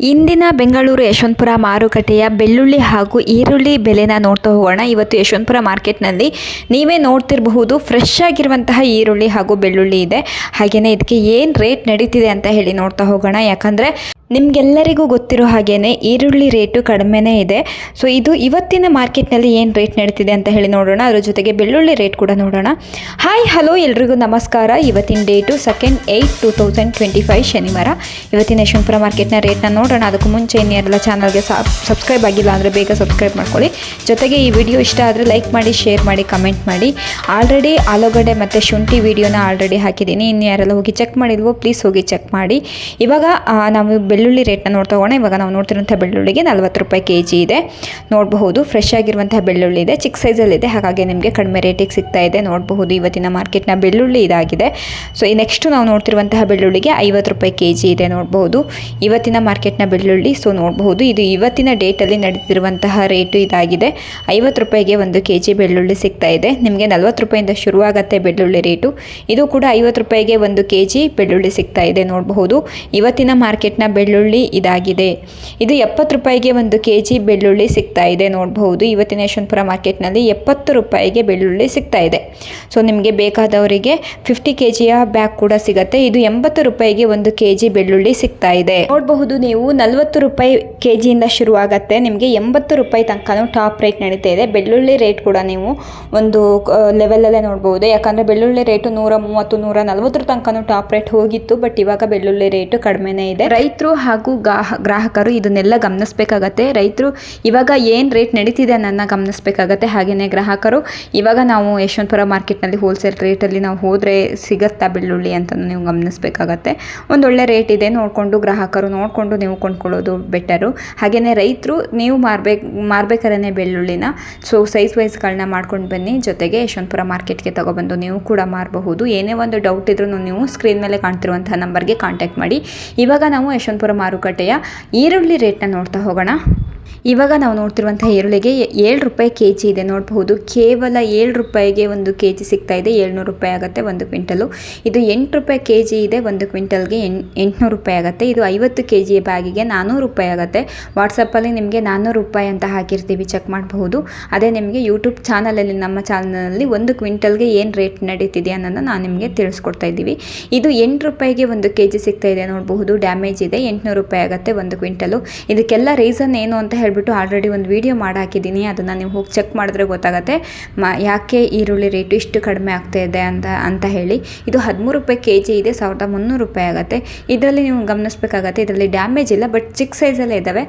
ಇಂದಿನ ಬೆಂಗಳೂರು ಯಶವಂತಪುರ ಮಾರುಕಟ್ಟೆಯ ಬೆಳ್ಳುಳ್ಳಿ ಹಾಗೂ ಈರುಳ್ಳಿ ಬೆಲೆನ ನೋಡ್ತಾ ಹೋಗೋಣ. ಇವತ್ತು ಯಶವಂತಪುರ ಮಾರ್ಕೆಟ್ನಲ್ಲಿ ನೀವೇ ನೋಡ್ತಿರಬಹುದು ಫ್ರೆಶ್ ಆಗಿರುವಂತಹ ಈರುಳ್ಳಿ ಹಾಗೂ ಬೆಳ್ಳುಳ್ಳಿ ಇದೆ. ಹಾಗೆಯೇ ಇದಕ್ಕೆ ಏನು ರೇಟ್ ನಡೀತಿದೆ ಅಂತ ಹೇಳಿ ನೋಡ್ತಾ ಹೋಗೋಣ. ಯಾಕಂದರೆ ನಿಮಗೆಲ್ಲರಿಗೂ ಗೊತ್ತಿರೋ ಹಾಗೇನೆ ಈರುಳ್ಳಿ ರೇಟು ಕಡಿಮೆನೇ ಇದೆ. ಸೊ ಇದು ಇವತ್ತಿನ ಮಾರ್ಕೆಟ್ನಲ್ಲಿ ಏನು ರೇಟ್ ನಡೀತಿದೆ ಅಂತ ಹೇಳಿ ನೋಡೋಣ. ಅದರ ಜೊತೆಗೆ ಬೆಳ್ಳುಳ್ಳಿ ರೇಟ್ ಕೂಡ ನೋಡೋಣ. ಹಾಯ್ ಹಲೋ ಎಲ್ರಿಗೂ ನಮಸ್ಕಾರ. ಇವತ್ತಿನ date second eight two thousand twenty five ಶನಿವಾರ. ಇವತ್ತಿನ ಯಶವಂತಪುರ ಮಾರ್ಕೆಟ್ನ ರೇಟ್ನ ನೋಡೋಣ. ಅದಕ್ಕೂ ಮುಂಚೆ ಇನ್ನೆಲ್ಲ ಚಾನಲ್ಗೆ ಸಬ್ಸ್ಕ್ರೈಬ್ ಆಗಿಲ್ಲ ಅಂದರೆ ಬೇಗ ಸಬ್ಸ್ಕ್ರೈಬ್ ಮಾಡ್ಕೊಳ್ಳಿ. ಜೊತೆಗೆ ಈ ವಿಡಿಯೋ ಇಷ್ಟ ಆದರೆ ಲೈಕ್ ಮಾಡಿ ಶೇರ್ ಮಾಡಿ ಕಮೆಂಟ್ ಮಾಡಿ. ಆಲ್ರೆಡಿ ಆಲೂಗಡ್ಡೆ ಮತ್ತು ಶುಂಠಿ ವಿಡಿಯೋನ ಆಲ್ರೆಡಿ ಹಾಕಿದ್ದೀನಿ. ಇನ್ನು ಯಾರೆಲ್ಲ ಹೋಗಿ ಚೆಕ್ ಮಾಡಿಲ್ವೋ ಪ್ಲೀಸ್ ಹೋಗಿ ಚೆಕ್ ಮಾಡಿ. ಇವಾಗ ನಾವು ಬೆಳ್ಳುಳ್ಳಿ ರೇಟ್ನ ನೋಡ್ತಾ ಹೋಗೋಣ. ಇವಾಗ ನಾವು ನೋಡ್ತಿರುವಂಥ ಬೆಳ್ಳುಳ್ಳಿಗೆ ನಲ್ವತ್ತು ರೂಪಾಯಿ ಕೆ ಜಿ ಇದೆ. ನೋಡಬಹುದು ಫ್ರೆಶ್ ಆಗಿರುವಂತಹ ಬೆಳ್ಳುಳ್ಳಿ ಇದೆ. ಚಿಕ್ಕ ಸೈಜಲ್ಲಿದೆ ಹಾಗಾಗಿ ನಿಮಗೆ ಕಡಿಮೆ ರೇಟಿಗೆ ಸಿಗ್ತಾ ಇದೆ. ನೋಡಬಹುದು, ಇವತ್ತಿನ ಮಾರ್ಕೆಟ್ನ ಬೆಳ್ಳುಳ್ಳಿ ಇದಾಗಿದೆ. ಸೊ ಈ ನೆಕ್ಸ್ಟು ನಾವು ನೋಡ್ತಿರುವಂತಹ ಬೆಳ್ಳುಳ್ಳಿಗೆ ಐವತ್ತು ರೂಪಾಯಿ ಕೆ ಜಿ ಇದೆ ನೋಡಬಹುದು. ಇವತ್ತಿನ ಮಾರ್ಕೆಟ್ನ ಬೆಳ್ಳುಳ್ಳಿ ಸೊ ನೋಡಬಹುದು. ಇದು ಇವತ್ತಿನ ಡೇಟಲ್ಲಿ ನಡೆದಿರುವಂತಹ ರೇಟು ಇದಾಗಿದೆ. ಐವತ್ತು ರೂಪಾಯಿಗೆ ಒಂದು ಕೆ ಜಿ ಬೆಳ್ಳುಳ್ಳಿ ಸಿಗ್ತಾ ಇದೆ. ನಿಮಗೆ ನಲ್ವತ್ತು ರೂಪಾಯಿಂದ ಶುರುವಾಗುತ್ತೆ ಬೆಳ್ಳುಳ್ಳಿ ರೇಟು ಇದು ಕೂಡ ಐವತ್ತು ರೂಪಾಯಿಗೆ ಒಂದು ಕೆ ಜಿ ಬೆಳ್ಳುಳ್ಳಿ ಸಿಗ್ತಾ ಇದೆ ನೋಡಬಹುದು. ಇವತ್ತಿನ ಮಾರ್ಕೆಟ್ನ ಬೆಳ್ಳುಳ್ಳಿ ಇದಾಗಿದೆ. ಇದು ಎಪ್ಪತ್ತು ರೂಪಾಯಿಗೆ ಒಂದು ಕೆ ಜಿ ಬೆಳ್ಳುಳ್ಳಿ ಸಿಗ್ತಾ ಇದೆ. ನೋಡಬಹುದು, ಇವತ್ತಿನ ಯಶವಂತಪುರ ಮಾರ್ಕೆಟ್ನಲ್ಲಿ ಎಪ್ಪತ್ತು ರೂಪಾಯಿಗೆ ಬೆಳ್ಳುಳ್ಳಿ ಸಿಗ್ತಾ ಇದೆ. ಸೊ, ನಿಮಗೆ ಬೇಕಾದವರಿಗೆ ಫಿಫ್ಟಿ ಕೆ ಜಿಯ ಬ್ಯಾಗ್ ಕೂಡ ಸಿಗುತ್ತೆ. ಇದು ಎಂಬತ್ತು ರೂಪಾಯಿಗೆ ಒಂದು ಕೆ ಜಿ ಬೆಳ್ಳುಳ್ಳಿ ಸಿಗ್ತಾ ಇದೆ. ನೋಡಬಹುದು, ನೀವು ನಲವತ್ತು ರೂಪಾಯಿ ಕೆ ಜಿಯಿಂದ ಶುರುವಾಗತ್ತೆ. ನಿಮಗೆ ಎಂಬತ್ತು ರೂಪಾಯಿ ತನಕನೂ ಟಾಪ್ ರೇಟ್ ನಡೀತಾ ಇದೆ. ಬೆಳ್ಳುಳ್ಳಿ ರೇಟ್ ಕೂಡ ನೀವು ಒಂದು ಲೆವೆಲಲ್ಲೇ ನೋಡಬಹುದು. ಯಾಕಂದರೆ ಬೆಳ್ಳುಳ್ಳಿ ರೇಟು ನೂರ ಮೂವತ್ತು, ನೂರ ನಲವತ್ತರ ತನಕನೂ ಟಾಪ್ ರೇಟ್ ಹೋಗಿತ್ತು. ಬಟ್ ಇವಾಗ ಬೆಳ್ಳುಳ್ಳಿ ರೇಟು ಕಡಿಮೆನೇ ಇದೆ. ರೈತರು ಹಾಗೂ ಗ್ರಾಹಕರು ಇದನ್ನೆಲ್ಲ ಗಮನಿಸಬೇಕಾಗತ್ತೆ. ರೈತರು ಇವಾಗ ಏನು ರೇಟ್ ನಡೀತಿದೆ ಅನ್ನೋದನ್ನ ಗಮನಿಸಬೇಕಾಗತ್ತೆ. ಹಾಗೆಯೇ ಗ್ರಾಹಕರು ಇವಾಗ ನಾವು ಯಶವಂತಪುರ ಮಾರ್ಕೆಟ್ನಲ್ಲಿ ಹೋಲ್ಸೇಲ್ ರೇಟಲ್ಲಿ ನಾವು ಹೋದರೆ ಸಿಗತ್ತಾ ಬೆಳ್ಳುಳ್ಳಿ ಅಂತ ನೀವು ಗಮನಿಸಬೇಕಾಗತ್ತೆ. ಒಂದೊಳ್ಳೆ ರೇಟ್ ಇದೆ. ನೋಡಿಕೊಂಡು ಗ್ರಾಹಕರು ನೋಡಿಕೊಂಡು ನೀವು ಕೊಂಡ್ಕೊಳ್ಳೋದು ಬೆಟರು ಹಾಗೆಯೇ ರೈತರು ನೀವು ಮಾರ್ಬೇಕು ಮಾರ್ಬೇಕಾದ್ರೆ ಬೆಳ್ಳುಳ್ಳಿನ. ಸೊ ಸೈಜ್ ವೈಸ್ಗಳನ್ನ ಮಾಡ್ಕೊಂಡು ಬನ್ನಿ. ಜೊತೆಗೆ ಯಶವಂತಪುರ ಮಾರ್ಕೆಟ್ಗೆ ತಗೊಬಂದು ನೀವು ಕೂಡ ಮಾರಬಹುದು. ಏನೇ ಒಂದು ಡೌಟ್ ಇದ್ರೂ ನೀವು ಸ್ಕ್ರೀನ್ ಮೇಲೆ ಕಾಣ್ತಿರುವಂತಹ ನಂಬರ್ಗೆ ಕಾಂಟ್ಯಾಕ್ಟ್ ಮಾಡಿ. ಇವಾಗ ನಾವು ಯಶವಂತಪುರ ಮಾರುಕಟ್ಟೆಯ ಈರುಳ್ಳಿ ರೇಟ್ನ ನೋಡ್ತಾ ಹೋಗೋಣ. ಇವಾಗ ನಾವು ನೋಡ್ತಿರುವಂಥ ಈರುಳ್ಳಿಗೆ ಏಳು ರೂಪಾಯಿ ಕೆ ಜಿ ಇದೆ. ನೋಡಬಹುದು. ಕೇವಲ ಏಳು ರೂಪಾಯಿಗೆ ಒಂದು ಕೆ ಜಿ ಸಿಗ್ತಾ ಇದೆ. ಏಳ್ನೂರು ರೂಪಾಯಿ ಆಗುತ್ತೆ ಒಂದು ಕ್ವಿಂಟಲು. ಇದು ಎಂಟು ರೂಪಾಯಿ ಕೆ ಜಿ ಇದೆ. ಒಂದು ಕ್ವಿಂಟಲ್ಗೆ ಎಂಟುನೂರು ರೂಪಾಯಿ ಆಗುತ್ತೆ. ಇದು ಐವತ್ತು ಕೆ ಜಿ ಬ್ಯಾಗಿಗೆ ನಾನ್ನೂರು ರೂಪಾಯಿ ಆಗುತ್ತೆ. ವಾಟ್ಸಪ್ಪಲ್ಲಿ ನಿಮಗೆ ನಾನ್ನೂರು ರೂಪಾಯಿ ಅಂತ ಹಾಕಿರ್ತೀವಿ. ಚೆಕ್ ಮಾಡಬಹುದು. ಅದೇ ನಿಮಗೆ ಯೂಟ್ಯೂಬ್ ಚಾನಲಲ್ಲಿ, ನಮ್ಮ ಚಾನಲಲ್ಲಿ ಒಂದು ಕ್ವಿಂಟಲ್ಗೆ ಏನು ರೇಟ್ ನಡೀತಿದೆ ಅನ್ನೋದನ್ನ ನಾನು ನಿಮಗೆ ತಿಳಿಸ್ಕೊಡ್ತಾ ಇದ್ದೀವಿ. ಇದು ಎಂಟು ರೂಪಾಯಿಗೆ ಒಂದು ಕೆ ಜಿ ಸಿಗ್ತಾ ಇದೆ. ನೋಡಬಹುದು. ಡ್ಯಾಮೇಜ್ ಇದೆ. ಎಂಟುನೂರು ರೂಪಾಯಿ ಆಗುತ್ತೆ ಒಂದು ಕ್ವಿಂಟಲು. ಇದಕ್ಕೆಲ್ಲ ರೀಸನ್ ಏನು ಅಂತ ಹೇಳ್ಬಿಟ್ಟು ಆಲ್ರೆಡಿ ಒಂದು ವಿಡಿಯೋ ಮಾಡಿ ಹಾಕಿದ್ದೀನಿ ಅದನ್ನು ನೀವು ಹೋಗಿ ಚೆಕ್ ಮಾಡಿದ್ರೆ ಗೊತ್ತಾಗುತ್ತೆ. ಮ, ಯಾಕೆ ಈರುಳ್ಳಿ ರೇಟು ಇಷ್ಟು ಕಡಿಮೆ ಆಗ್ತಾ ಇದೆ ಅಂತ ಅಂತ ಹೇಳಿ. ಇದು ಹದಿಮೂರು ರೂಪಾಯಿ ಕೆ ಜಿ ಇದೆ, ಸಾವಿರದ ಮುನ್ನೂರು ರೂಪಾಯಿ ಆಗುತ್ತೆ. ಇದರಲ್ಲಿ ನೀವು ಗಮನಿಸಬೇಕಾಗತ್ತೆ, ಇದರಲ್ಲಿ ಡ್ಯಾಮೇಜ್ ಇಲ್ಲ ಬಟ್ ಚಿಕ್ಕ ಸೈಜಲ್ಲೇ ಇದ್ದಾವೆ.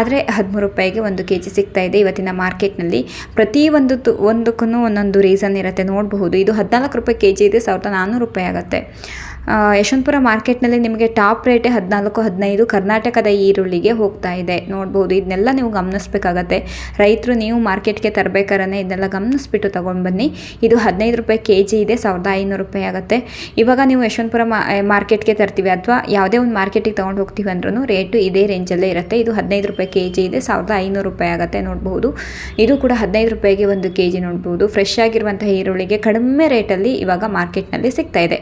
ಆದರೆ ಹದಿಮೂರು ರೂಪಾಯಿಗೆ ಒಂದು ಕೆ ಜಿ ಸಿಗ್ತಾ ಇದೆ ಇವತ್ತಿನ ಮಾರ್ಕೆಟ್ನಲ್ಲಿ ಪ್ರತಿಯೊಂದು ತು ಒಂದಕ್ಕೂ ಒಂದೊಂದು ರೀಸನ್ ಇರುತ್ತೆ, ನೋಡಬಹುದು. ಇದು ಹದಿನಾಲ್ಕು ರೂಪಾಯಿ ಕೆ ಜಿ ಇದೆ, ಸಾವಿರದ ನಾನ್ನೂರು ರೂಪಾಯಿ ಆಗುತ್ತೆ. ಯಶವಂತಪುರ ಮಾರ್ಕೆಟ್ನಲ್ಲಿ ನಿಮಗೆ ಟಾಪ್ ರೇಟೇ ಹದಿನಾಲ್ಕು, ಹದಿನೈದು, ಕರ್ನಾಟಕದ ಈರುಳ್ಳಿಗೆ ಹೋಗ್ತಾ ಇದೆ. ನೋಡ್ಬೋದು, ಇದನ್ನೆಲ್ಲ ನೀವು ಗಮನಿಸ್ಬೇಕಾಗತ್ತೆ. ರೈತರು ನೀವು ಮಾರ್ಕೆಟ್ಗೆ ತರಬೇಕಾದ್ರೆ ಇದನ್ನೆಲ್ಲ ಗಮನಿಸ್ಬಿಟ್ಟು ತೊಗೊಂಡು ಬನ್ನಿ ಇದು ಹದಿನೈದು ರೂಪಾಯಿ ಕೆ ಜಿ ಇದೆ, ಸಾವಿರದ ಐನೂರು ರೂಪಾಯಿ ಆಗುತ್ತೆ. ಇವಾಗ ನೀವು ಯಶವಂತಪುರ ಮಾರ್ಕೆಟ್ಗೆ ತರ್ತೀವಿ ಅಥವಾ ಯಾವುದೇ ಒಂದು ಮಾರ್ಕೆಟಿಗೆ ತೊಗೊಂಡು ಹೋಗ್ತೀವಿ ಅಂದ್ರೂ ರೇಟು ಇದೇ ರೇಂಜಲ್ಲೇ ಇರುತ್ತೆ. ಇದು ಹದಿನೈದು ರೂಪಾಯಿ ಕೆ ಜಿ ಇದೆ, ಸಾವಿರದ ಐನೂರು ರೂಪಾಯಿ ಆಗುತ್ತೆ ನೋಡ್ಬೋದು. ಇದು ಕೂಡ ಹದಿನೈದು ರೂಪಾಯಿಗೆ ಒಂದು ಕೆ ಜಿ ನೋಡ್ಬೋದು. ಫ್ರೆಶ್ ಆಗಿರುವಂತಹ ಈರುಳ್ಳಿಗೆ ಕಡಿಮೆ ರೇಟಲ್ಲಿ ಇವಾಗ ಮಾರ್ಕೆಟ್ನಲ್ಲಿ ಸಿಗ್ತಾ ಇದೆ.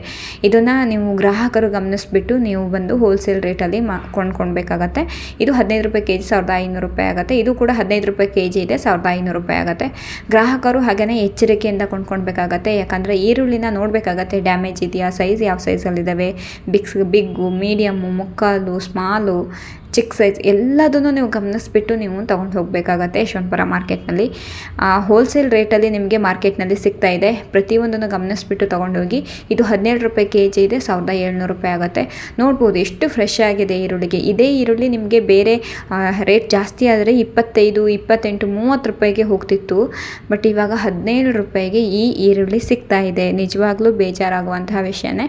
ಇದನ್ನು ನೀವು ಗ್ರಾಹಕರು ಗಮನಿಸ್ಬಿಟ್ಟು ನೀವು ಬಂದು ಹೋಲ್ಸೇಲ್ ರೇಟಲ್ಲಿ ಮಾ, ಕೊಂಡ್ಕೊಳ್ಬೇಕಾಗತ್ತೆ. ಇದು ಹದಿನೈದು ರೂಪಾಯಿ ಕೆ ಜಿ ಸಾವಿರದ ಐನೂರು ರೂಪಾಯಿ ಆಗುತ್ತೆ. ಇದು ಕೂಡ ಹದಿನೈದು ರೂಪಾಯಿ ಕೆ ಜಿ ಇದೆ, ಸಾವಿರದ ಐನೂರು ರೂಪಾಯಿ ಆಗುತ್ತೆ. ಗ್ರಾಹಕರು ಹಾಗೆಯೇ ಎಚ್ಚರಿಕೆಯಿಂದ ಕೊಂಡ್ಕೊಳ್ಬೇಕಾಗತ್ತೆ. ಯಾಕಂದರೆ ಈರುಳ್ಳಿನ ನೋಡಬೇಕಾಗತ್ತೆ. ಡ್ಯಾಮೇಜ್ ಇದೆಯಾ? ಸೈಜ್ ಯಾವ ಸೈಜಲ್ಲಿದ್ದಾವೆ ಬಿಗ್ಸ್ ಬಿಗ್ಗು ಮೀಡಿಯಮ್ಮು ಮುಕ್ಕಾಲು ಸ್ಮಾಲು ಚಿಕ್ಕ ಸೈಜ್ ಎಲ್ಲದನ್ನು ನೀವು ಗಮನಿಸ್ಬಿಟ್ಟು ನೀವು ತೊಗೊಂಡು ಹೋಗಬೇಕಾಗತ್ತೆ ಯಶವಂತಪುರ ಮಾರ್ಕೆಟ್ನಲ್ಲಿ ಹೋಲ್ಸೇಲ್ ರೇಟಲ್ಲಿ ನಿಮಗೆ ಮಾರ್ಕೆಟ್ನಲ್ಲಿ ಸಿಗ್ತಾ ಇದೆ. ಪ್ರತಿಯೊಂದನ್ನು ಗಮನಿಸ್ಬಿಟ್ಟು ತೊಗೊಂಡೋಗಿ ಇದು ಹದಿನೇಳು ರೂಪಾಯಿ ಕೆ ಜಿ ಇದೆ, ಸಾವಿರದ ಏಳ್ನೂರು ರೂಪಾಯಿ ಆಗುತ್ತೆ. ನೋಡ್ಬೋದು ಎಷ್ಟು ಫ್ರೆಶ್ ಆಗಿದೆ ಈರುಳ್ಳಿಗೆ. ಇದೇ ಈರುಳ್ಳಿ ನಿಮಗೆ ಬೇರೆ ರೇಟ್ ಜಾಸ್ತಿ ಆದರೆ ಇಪ್ಪತ್ತೈದು, ಇಪ್ಪತ್ತೆಂಟು, ಮೂವತ್ತು ರೂಪಾಯಿಗೆ ಹೋಗ್ತಿತ್ತು. ಬಟ್ ಇವಾಗ ಹದಿನೇಳು ರೂಪಾಯಿಗೆ ಈ ಈರುಳ್ಳಿ ಸಿಗ್ತಾ ಇದೆ. ನಿಜವಾಗ್ಲೂ ಬೇಜಾರಾಗುವಂತಹ ವಿಷಯನೇ.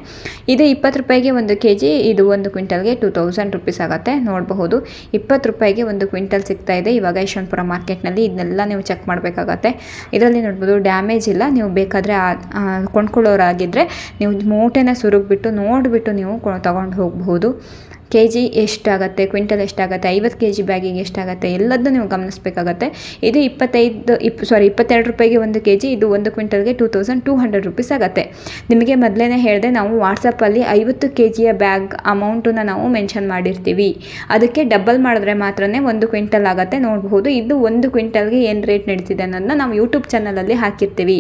ಇದು ಇಪ್ಪತ್ತು ರೂಪಾಯಿಗೆ ಒಂದು ಕೆ ಜಿ ಇದು ಒಂದು ಕ್ವಿಂಟಲ್ಗೆ ಟೂ ತೌಸಂಡ್ ರುಪೀಸ್ ಆಗುತ್ತೆ. ನೋಡಬಹುದು ಇಪ್ಪತ್ತು ರೂಪಾಯಿಗೆ ಒಂದು ಕ್ವಿಂಟಲ್ ಸಿಗ್ತಾ ಇದೆ. ಇವಾಗ ಯಶವಂತಪುರ ಮಾರ್ಕೆಟ್ನಲ್ಲಿ ಇದನ್ನೆಲ್ಲ ನೀವು ಚೆಕ್ ಮಾಡಬೇಕಾಗತ್ತೆ. ಇದರಲ್ಲಿ ನೋಡ್ಬೋದು ಡ್ಯಾಮೇಜ್ ಇಲ್ಲ. ನೀವು ಬೇಕಾದರೆ ಕೊಂಡ್ಕೊಳ್ಳೋರಾಗಿದ್ದರೆ ನೀವು ಮೂಟೆನ ಸುರುಗ್ಬಿಟ್ಟು ನೋಡಿಬಿಟ್ಟು ನೀವು ತಗೊಂಡು ಹೋಗಬಹುದು. ಕೆ ಜಿ ಎಷ್ಟಾಗುತ್ತೆ, ಕ್ವಿಂಟಲ್ ಎಷ್ಟಾಗುತ್ತೆ, ಐವತ್ತು ಕೆ ಜಿ ಬ್ಯಾಗಿಗೆ ಎಷ್ಟಾಗುತ್ತೆ, ಎಲ್ಲದನ್ನು ನೀವು ಗಮನಿಸಬೇಕಾಗತ್ತೆ. ಇದು ಇಪ್ಪತ್ತೈದು, ಇಪ್ ಸಾರಿ ಇಪ್ಪತ್ತೆರಡು ರೂಪಾಯಿಗೆ ಒಂದು ಕೆ ಜಿ ಇದು ಒಂದು ಕ್ವಿಂಟಲ್ಗೆ two thousand two hundred rupees ಆಗುತ್ತೆ. ನಿಮಗೆ ಮೊದಲೇ ಹೇಳಿದೆ, ನಾವು ವಾಟ್ಸಪ್ಪಲ್ಲಿ ಐವತ್ತು ಕೆ ಜಿಯ ಬ್ಯಾಗ್ ಅಮೌಂಟನ್ನು ನಾವು ಮೆನ್ಷನ್ ಮಾಡಿರ್ತೀವಿ. ಅದಕ್ಕೆ ಡಬಲ್ ಮಾಡಿದ್ರೆ ಮಾತ್ರ ಒಂದು ಕ್ವಿಂಟಲ್ ಆಗುತ್ತೆ. ನೋಡಬಹುದು, ಇದು ಒಂದು ಕ್ವಿಂಟಲ್ಗೆ ಏನು ರೇಟ್ ನಡೀತಿದೆ ಅನ್ನೋದನ್ನ ನಾವು ಯೂಟ್ಯೂಬ್ ಚಾನಲಲ್ಲಿ ಹಾಕಿರ್ತೀವಿ.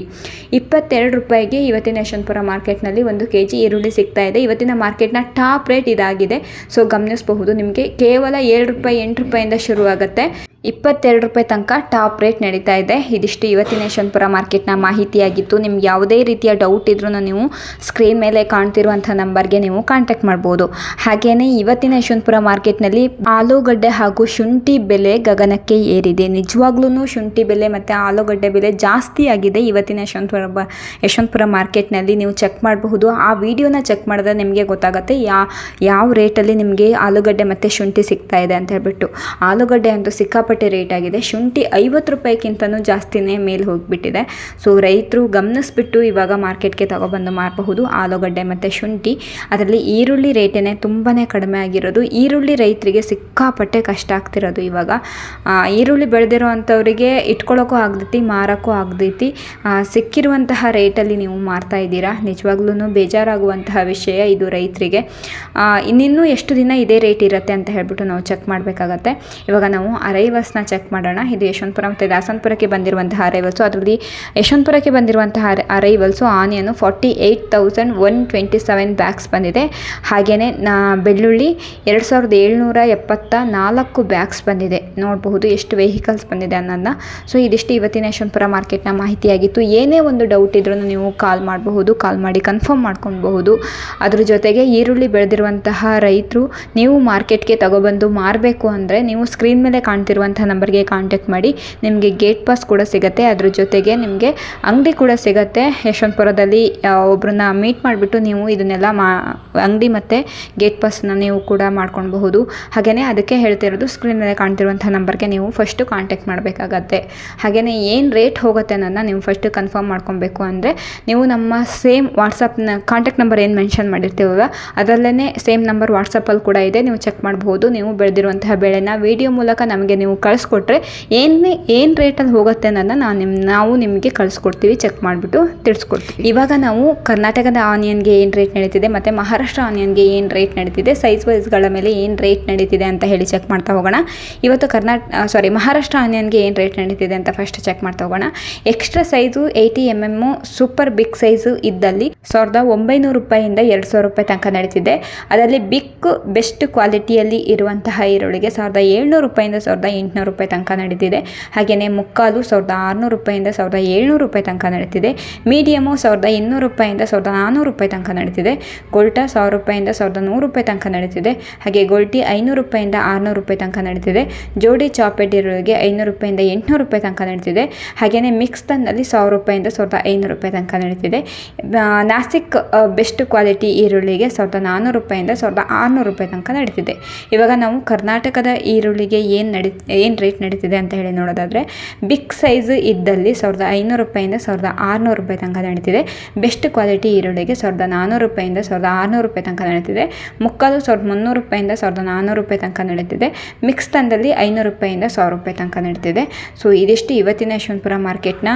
ಇಪ್ಪತ್ತೆರಡು ರೂಪಾಯಿಗೆ ಇವತ್ತಿನ ಯಶವಂತಪುರ ಮಾರ್ಕೆಟ್ನಲ್ಲಿ ಒಂದು ಕೆ ಜಿ ಈರುಳ್ಳಿ ಸಿಗ್ತಾ ಇದೆ. ಇವತ್ತಿನ ಮಾರ್ಕೆಟ್ನ ಟಾಪ್ ರೇಟ್ ಇದಾಗಿದೆ. ಸೊ ಗಮನಿಸಬಹುದು. ನಿಮಗೆ ಕೇವಲ ಏಳು ರೂಪಾಯಿ ಎಂಟು ರೂಪಾಯಿಂದ ಶುರುವಾಗುತ್ತೆ. ಇಪ್ಪತ್ತೆರಡು ರೂಪಾಯಿ ತನಕ ಟಾಪ್ ರೇಟ್ ನಡೀತಾ ಇದೆ. ಇದಿಷ್ಟು ಇವತ್ತಿನ ಯಶವಂತಪುರ ಮಾರ್ಕೆಟ್ನ ಮಾಹಿತಿಯಾಗಿತ್ತು. ನಿಮ್ಗೆ ಯಾವುದೇ ರೀತಿಯ ಡೌಟ್ ಇದ್ರೂ ನೀವು ಸ್ಕ್ರೀನ್ ಮೇಲೆ ಕಾಣ್ತಿರುವಂಥ ನಂಬರ್ಗೆ ನೀವು ಕಾಂಟ್ಯಾಕ್ಟ್ ಮಾಡ್ಬೋದು. ಹಾಗೆಯೇ ಇವತ್ತಿನ ಯಶವಂತಪುರ ಮಾರ್ಕೆಟ್ನಲ್ಲಿ ಆಲೂಗಡ್ಡೆ ಹಾಗೂ ಶುಂಠಿ ಬೆಲೆ ಗಗನಕ್ಕೆ ಏರಿದೆ. ನಿಜವಾಗ್ಲೂ ಶುಂಠಿ ಬೆಲೆ ಮತ್ತು ಆಲೂಗಡ್ಡೆ ಬೆಲೆ ಜಾಸ್ತಿ ಆಗಿದೆ ಇವತ್ತಿನ ಯಶವಂತಪುರ ಯಶವಂತಪುರ ಮಾರ್ಕೆಟ್ನಲ್ಲಿ. ನೀವು ಚೆಕ್ ಮಾಡಬಹುದು. ಆ ವಿಡಿಯೋನ ಚೆಕ್ ಮಾಡಿದ್ರೆ ನಿಮಗೆ ಗೊತ್ತಾಗುತ್ತೆ ಯಾ, ಯಾವ ರೇಟಲ್ಲಿ ನಿಮಗೆ ಆಲೂಗಡ್ಡೆ ಮತ್ತು ಶುಂಠಿ ಸಿಗ್ತಾ ಇದೆ ಅಂತ ಹೇಳ್ಬಿಟ್ಟು. ಆಲೂಗಡ್ಡೆ ಅಂತೂ ಸಿಕ್ಕಾಪಟ್ಟೆ ರೇಟ್ ಆಗಿದೆ. ಶುಂಠಿ ಐವತ್ತು ರೂಪಾಯಿಗಿಂತನೂ ಜಾಸ್ತಿನೇ ಮೇಲೆ ಹೋಗಿಬಿಟ್ಟಿದೆ. ಸೊ ರೈತರು ಗಮನಿಸ್ಬಿಟ್ಟು ಇವಾಗ ಮಾರ್ಕೆಟ್ಗೆ ತಗೊಬಂದು ಮಾರಬಹುದು. ಆಲೂಗಡ್ಡೆ ಮತ್ತು ಶುಂಠಿ. ಅದರಲ್ಲಿ ಈರುಳ್ಳಿ ರೇಟೇ ತುಂಬಾ ಕಡಿಮೆ ಆಗಿರೋದು. ಈರುಳ್ಳಿ ರೈತರಿಗೆ ಸಿಕ್ಕಾಪಟ್ಟೆ ಕಷ್ಟ ಆಗ್ತಿರೋದು ಇವಾಗ. ಈರುಳ್ಳಿ ಬೆಳೆದಿರೋ ಅಂಥವರಿಗೆ ಇಟ್ಕೊಳ್ಳೋಕ್ಕೂ ಆಗ್ದೈತಿ ಮಾರೋಕ್ಕೂ ಆಗ್ದೈತಿ ಆ, ಸಿಕ್ಕಿರುವಂತಹ ರೇಟಲ್ಲಿ ನೀವು ಮಾರ್ತಾ ಇದ್ದೀರಾ? ನಿಜವಾಗ್ಲೂ ಬೇಜಾರಾಗುವಂತಹ ವಿಷಯ ಇದು ರೈತರಿಗೆ. ಇನ್ನಿನ್ನೂ ಎಷ್ಟು ದಿನ ಇದೇ ರೇಟ್ ಇರುತ್ತೆ ಅಂತ ಹೇಳ್ಬಿಟ್ಟು ನಾವು ಚೆಕ್ ಮಾಡಬೇಕಾಗತ್ತೆ. ಇವಾಗ ನಾವು ಅರೈವಲ್ಸ್ನ ಚೆಕ್ ಮಾಡೋಣ. ಇದು ಯಶವಂತಪುರ ಮತ್ತು ದಾಸನ್ಪುರಕ್ಕೆ ಬಂದಿರುವಂತಹ ಅರೈವಲ್ಸು ಅದರಲ್ಲಿ ಯಶವಂತಪುರಕ್ಕೆ ಬಂದಿರುವಂತಹ ಅರ- arrivals onion forty eight thousand one twenty seven bags ಬಂದಿದೆ ಹಾಗೆಯೇ ಬೆಳ್ಳುಳ್ಳಿ ಎರಡು ಸಾವಿರದ ಏಳ್ನೂರ ಎಪ್ಪತ್ತ ನಾಲ್ಕು ಬ್ಯಾಗ್ಸ್ ಬಂದಿದೆ. ನೋಡಬಹುದು ಎಷ್ಟು ವೆಹಿಕಲ್ಸ್ ಬಂದಿದೆ ಅನ್ನೋದನ್ನ. ಸೊ, ಇದಿಷ್ಟು ಇವತ್ತಿನ ಯಶವಂತಪುರ ಮಾರ್ಕೆಟ್ನ ಮಾಹಿತಿಯಾಗಿತ್ತು. ಏನೇ ಒಂದು ಡೌಟ್ ಇದ್ರೂ ನೀವು ಕಾಲ್ ಮಾಡಬಹುದು ಕಾಲ್ ಮಾಡಿ ಕನ್ಫರ್ಮ್ ಮಾಡ್ಕೊಬಹುದು ಅದ್ರ ಜೊತೆಗೆ ಈರುಳ್ಳಿ ಬೆಳೆದಿರುವಂತಹ ರೈತರು ನೀವು ಮಾರ್ಕೆಟ್ಗೆ ತಗೊಬಂದು ಮಾರಬೇಕು ಅಂದರೆ ನೀವು ಸ್ಕ್ರೀನ್ ಮೇಲೆ ಕಾಣ್ತಿರುವಂಥ ನಂಬರ್ಗೆ ಕಾಂಟ್ಯಾಕ್ಟ್ ಮಾಡಿ. ನಿಮಗೆ ಗೇಟ್ ಪಾಸ್ ಕೂಡ ಸಿಗುತ್ತೆ. ಅದ್ರ ಜೊತೆಗೆ ನಿಮಗೆ ಅಂಗಡಿ ಕೂಡ ಸಿಗುತ್ತೆ. ಯಶವಂತಪುರದಲ್ಲಿ ಒಬ್ಬರನ್ನ ಮೀಟ್ ಮಾಡಿಬಿಟ್ಟು ನೀವು ಇದನ್ನೆಲ್ಲ ಮಾ, ಅಂಗಡಿ ಮತ್ತು ಗೇಟ್ ಪಾಸ್ನ ನೀವು ಕೂಡ ಮಾಡ್ಕೊಳ್ಬಹುದು. ಹಾಗೆಯೇ ಅದಕ್ಕೆ ಹೇಳ್ತಿರೋದು ಸ್ಕ್ರೀನಲ್ಲಿ ಕಾಣ್ತಿರುವಂಥ ನಂಬರ್ಗೆ ನೀವು ಫಸ್ಟು ಕಾಂಟ್ಯಾಕ್ಟ್ ಮಾಡಬೇಕಾಗತ್ತೆ. ಹಾಗೆಯೇ ಏನು ರೇಟ್ ಹೋಗುತ್ತೆ ಅನ್ನೋದನ್ನ ನೀವು ಫಸ್ಟು ಕನ್ಫರ್ಮ್ ಮಾಡ್ಕೊಬೇಕು ಅಂದರೆ, ನೀವು ನಮ್ಮ ಸೇಮ್ ವಾಟ್ಸಪ್ನ ಕಾಂಟ್ಯಾಕ್ಟ್ ನಂಬರ್ ಏನು ಮೆನ್ಷನ್ ಮಾಡಿರ್ತೀವಲ್ಲ ಅದರಲ್ಲೇ ಸೇಮ್ ನಂಬರ್ ವಾಟ್ಸಪ್ಪಲ್ಲಿ ಕೂಡ ಇದೆ. ನೀವು ಚೆಕ್ ಮಾಡಬಹುದು. ನೀವು ಬೆಳೆದಿರುವಂತಹ ಬೆಳೆನ ವಿಡಿಯೋ ಮೂಲಕ ನಮಗೆ ನೀವು ಕಳಿಸ್ಕೊಟ್ರೆ ಏನು ಏನು ರೇಟಲ್ಲಿ ಹೋಗುತ್ತೆ ಅನ್ನೋದನ್ನ ನಾನು ನಿಮ್ಮ ನಾವು ನಿಮಗೆ ಕಳಿಸ್ಕೊಡ್ತೀವಿ ಚೆಕ್ ಮಾಡಿಬಿಟ್ಟು ತಿಳಿಸ್ಕೊಡ್ತೀವಿ. ಇವಾಗ ನಾವು ಕರ್ನಾಟಕದ ಆನಿಯನ್ಗೆ ಏನು ರೇಟ್ ನಡೀತಿದೆ, ಮತ್ತು ಮಹಾರಾಷ್ಟ್ರ ಆನಿಯನ್ಗೆ ಏನು ರೇಟ್ ನಡೀತಿದೆ ಸೈಜ್ ವೈಸ್ಗಳ ಮೇಲೆ ಏನು ರೇಟ್ ನಡೀತಿದೆ ಅಂತ ಹೇಳಿ ಚೆಕ್ ಮಾಡ್ತಾ ಹೋಗೋಣ. ಇವತ್ತು ಕರ್ನಾಟಕ ಸಾರಿ ಮಹಾರಾಷ್ಟ್ರ ಆನಿಯನ್ಗೆ ಏನು ರೇಟ್ ನಡೀತಿದೆ ಅಂತ ಫಸ್ಟ್ ಚೆಕ್ ಮಾಡ್ತಾ ಹೋಗೋಣ. Extra size eighty M M super big size ಇದ್ದಲ್ಲಿ ಸಾವಿರದ ಒಂಬೈನೂರು ರೂಪಾಯಿಯಿಂದ ಎರಡು ಸಾವಿರ ರೂಪಾಯಿ ತನಕ ನಡೀತಿದೆ. ಅದರಲ್ಲಿ ಬಿಗ್ ಬೆಸ್ಟ್ ಕ್ವಾಲಿಟಿಯಲ್ಲಿ ಇರುವಂತಹ ಈರುಳ್ಳಿಗೆ ಸಾವಿರದ ಏಳ್ನೂರು ರೂಪಾಯಿಂದ ಸಾವಿರದ ಎಂಟುನೂರು ರೂಪಾಯಿ ತನಕ ನಡೀತಿದೆ. ಹಾಗೆಯೇ ಮುಕ್ಕಾಲು ಸಾವಿರದ ಆರುನೂರು ರೂಪಾಯಿಂದ ಸಾವಿರದ ಏಳ್ನೂರು ರೂಪಾಯಿ ತನಕ ನಡೀತಿದೆ. ಮೀಡಿಯಮು ಸಾವಿರದ ಇನ್ನೂರು ರೂಪಾಯಿಂದ ಸಾವಿರದ ನಾನ್ನೂರು ರೂಪಾಯಿ ತನಕ ನಡೀತಿದೆ. ಗೋಲ್ಟಾ ಸಾವಿರ ರೂಪಾಯಿಂದ ಸಾವಿರದ ನೂರು ರೂಪಾಯಿ ತನಕ ನಡೀತಿದೆ. ಹಾಗೆ ಗೋಲ್ಟಿ ಐನೂರು ರೂಪಾಯಿಂದ ಆರುನೂರು ರೂಪಾಯಿ ತನಕ ನಡೀತಿದೆ. ಜೋಡಿ ಚಾಪೆಟ್ ಈರುಳ್ಳಿಗೆ ಐನೂರು ರೂಪಾಯಿಂದ ಎಂಟುನೂರು ರೂಪಾಯಿ ತನಕ ನಡೀತಿದೆ. ಹಾಗೆಯೇ ಮಿಕ್ಸ್ ತನ್ನಲ್ಲಿ ಸಾವಿರ ರೂಪಾಯಿಂದ ಸಾವಿರದ ಐನೂರು ರೂಪಾಯಿ ತನಕ ನಡೀತಿದೆ. ನಾಸಿಕ್ ಬೆಸ್ಟ್ ಕ್ವಾಲಿಟಿ ಈರುಳ್ಳಿಗೆ ಸಾವಿರದ ನಾನ್ನೂರು ರೂಪಾಯಿಂದ ಸಾವಿರದ ಆರುನೂರು ರೂಪಾಯಿ ತನಕ ನಡೀತಿದೆ. ಇವಾಗ ನಾವು ಕರ್ನಾಟಕದ ಈರುಳ್ಳಿಗೆ ಏನು ನಡಿ ಏನು ರೇಟ್ ನಡೀತಿದೆ ಅಂತ ಹೇಳಿ ನೋಡೋದಾದರೆ ಬಿಗ್ ಸೈಜ್ ಇದ್ದಲ್ಲಿ ಸಾವಿರದ ಐನೂರು ರೂಪಾಯಿಂದ ಸಾವಿರದ ಆರುನೂರು ರೂಪಾಯಿ ತನಕ ನಡೀತಿದೆ. ಬೆಸ್ಟ್ ಕ್ವಾಲಿಟಿ ಈರುಳ್ಳಿಗೆ ಸಾವಿರದ ನಾನ್ನೂರು ರೂಪಾಯಿಂದ ಸಾವಿರದ ಆರುನೂರು ರೂಪಾಯಿ ತನಕ ನಡೀತಿದೆ. ಮುಕ್ಕಾಲು ಸಾವಿರದ ಮುನ್ನೂರು ರೂಪಾಯಿಂದ ಸಾವಿರದ ನಾನ್ನೂರು ರೂಪಾಯಿ ತನಕ ನಡೀತಿದೆ. ಮಿಕ್ಸ್ ತಂದಲ್ಲಿ ಐನೂರು ರೂಪಾಯಿಂದ ಸಾವಿರ ರೂಪಾಯಿ ತನಕ ನಡೀತಿದೆ. ಸೊ ಇದಿಷ್ಟು ಇವತ್ತಿನ ಯಶವಂತಪುರ ಮಾರ್ಕೆಟ್ನ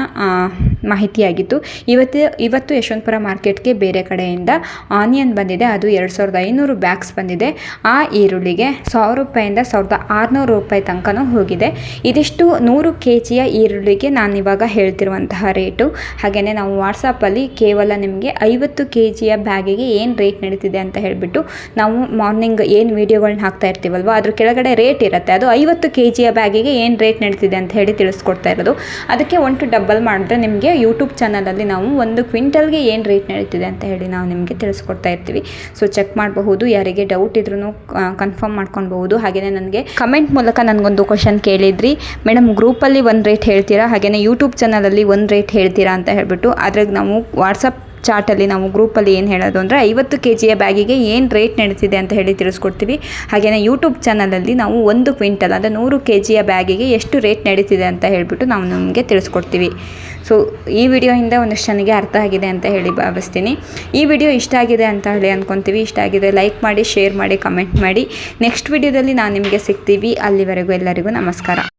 ಮಾಹಿತಿಯಾಗಿತ್ತು. ಇವತ್ತು ಇವತ್ತು ಯಶವಂತಪುರ ಮಾರ್ಕೆಟ್ಗೆ ಬೇರೆ ಕಡೆಯಿಂದ ಆನಿಯನ್ ಬಂದಿದೆ. ಅದು ಎರಡು ಸಾವಿರದ ಐನೂರು ಬ್ಯಾಗ್ಸ್ ಬಂದಿದೆ. ಆ ಈರುಳ್ಳಿಗೆ ಸಾವಿರ ರೂಪಾಯಿಂದ ಸಾವಿರದ ಆರುನೂರು ರೂಪಾಯಿ ತನಕನೂ ಹೋಗಿದೆ. ಇದಿಷ್ಟು ನೂರು ಕೆ ಜಿಯ ಈರುಳ್ಳಿಗೆ ನಾನು ಇವಾಗ ಹೇಳ್ತಿರುವಂತಹ ರೇಟು. ಹಾಗೆಯೇ ನಾವು ವಾಟ್ಸಪ್ಪಲ್ಲಿ ಕೇವಲ ನಿಮಗೆ ಐವತ್ತು ಕೆ ಜಿಯ ಬ್ಯಾಗಿಗೆ ಏನು ರೇಟ್ ನಡೀತಿದೆ ಅಂತ ಹೇಳಿಬಿಟ್ಟು ನಾವು ಮಾರ್ನಿಂಗ್ ಏನು ವೀಡಿಯೋಗಳನ್ನ ಹಾಕ್ತಾ ಇರ್ತೀವಲ್ವ, ಅದ್ರ ಕೆಳಗಡೆ ರೇಟ್ ಇರುತ್ತೆ. ಅದು ಐವತ್ತು ಕೆ ಜಿಯ ಬ್ಯಾಗಿಗೆ ಏನು ರೇಟ್ ನಡೀತಿದೆ ಅಂತ ಹೇಳಿ ತಿಳಿಸ್ಕೊಡ್ತಾ ಇರೋದು. ಅದಕ್ಕೆ ಒನ್ ಟು ಡಬಲ್ ಮಾಡಿದ್ರೆ ನಿಮಗೆ ಯೂಟ್ಯೂಬ್ ಚಾನಲಲ್ಲಿ ನಾವು ಒಂದು ಕ್ವಿಂಟಲ್ಗೆ ಏನು ರೇಟ್ ನಡೀತಿದೆ ಅಂತ ಹೇಳಿ ನಾವು ನಿಮಗೆ ತಿಳಿಸ್ಕೊಡ್ತಾ ಇರ್ತೀವಿ. ಸೊ ಚೆಕ್ ಮಾಡಬಹುದು. ಯಾರಿಗೆ ಡೌಟ್ ಇದ್ರೂ ಕನ್ಫರ್ಮ್ ಮಾಡ್ಕೊಬಹುದು ಹಾಗೆಯೇ ನನಗೆ ಕಮೆಂಟ್ ಮೂಲಕ ನನಗೊಂದು ಕ್ವಶನ್ ಕೇಳಿದ್ರಿ. ಮೇಡಮ್ ಗ್ರೂಪಲ್ಲಿ ಒಂದು ರೇಟ್ ಹೇಳ್ತೀರಾ? ಹಾಗೆಯೇ ಯೂಟ್ಯೂಬ್ ಚಾನಲಲ್ಲಿ ಒಂದು ರೇಟ್ ಹೇಳ್ತೀರಾ ಅಂತ ಹೇಳಿಬಿಟ್ಟು, ಅದ್ರಾಗ ನಾವು ವಾಟ್ಸಪ್ ಚಾರ್ಟಲ್ಲಿ ನಾವು ಗ್ರೂಪಲ್ಲಿ ಏನು ಹೇಳೋದು ಅಂದರೆ ಐವತ್ತು ಕೆ ಜಿಯ ಬ್ಯಾಗಿಗೆ ಏನು ರೇಟ್ ನಡೀತಿದೆ ಅಂತ ಹೇಳಿ ತಿಳಿಸ್ಕೊಡ್ತೀವಿ. ಹಾಗೆಯೇ ಯೂಟ್ಯೂಬ್ ಚಾನಲಲ್ಲಿ ನಾವು ಒಂದು ಕ್ವಿಂಟಲ್ ಅಂದರೆ ನೂರು ಕೆ ಜಿಯ ಬ್ಯಾಗಿಗೆ ಎಷ್ಟು ರೇಟ್ ನಡೀತಿದೆ ಅಂತ ಹೇಳಿಬಿಟ್ಟು ನಾವು ನಿಮಗೆ ತಿಳಿಸ್ಕೊಡ್ತೀವಿ. ಸೊ, ಈ ವಿಡಿಯೋಯಿಂದ ಒಂದಷ್ಟು ನನಗೆ ಅರ್ಥ ಆಗಿದೆ ಅಂತ ಹೇಳಿ ಭಾವಿಸ್ತೀನಿ. ಈ ವಿಡಿಯೋ ಇಷ್ಟ ಆಗಿದೆ ಅಂತ ಹೇಳಿ ಅಂದ್ಕೊತೀವಿ ಇಷ್ಟ ಆಗಿದೆ ಲೈಕ್ ಮಾಡಿ, ಶೇರ್ ಮಾಡಿ, ಕಮೆಂಟ್ ಮಾಡಿ. ನೆಕ್ಸ್ಟ್ ವಿಡಿಯೋದಲ್ಲಿ ನಾನು ನಿಮಗೆ ಸಿಗ್ತೀವಿ. ಅಲ್ಲಿವರೆಗೂ ಎಲ್ಲರಿಗೂ ನಮಸ್ಕಾರ.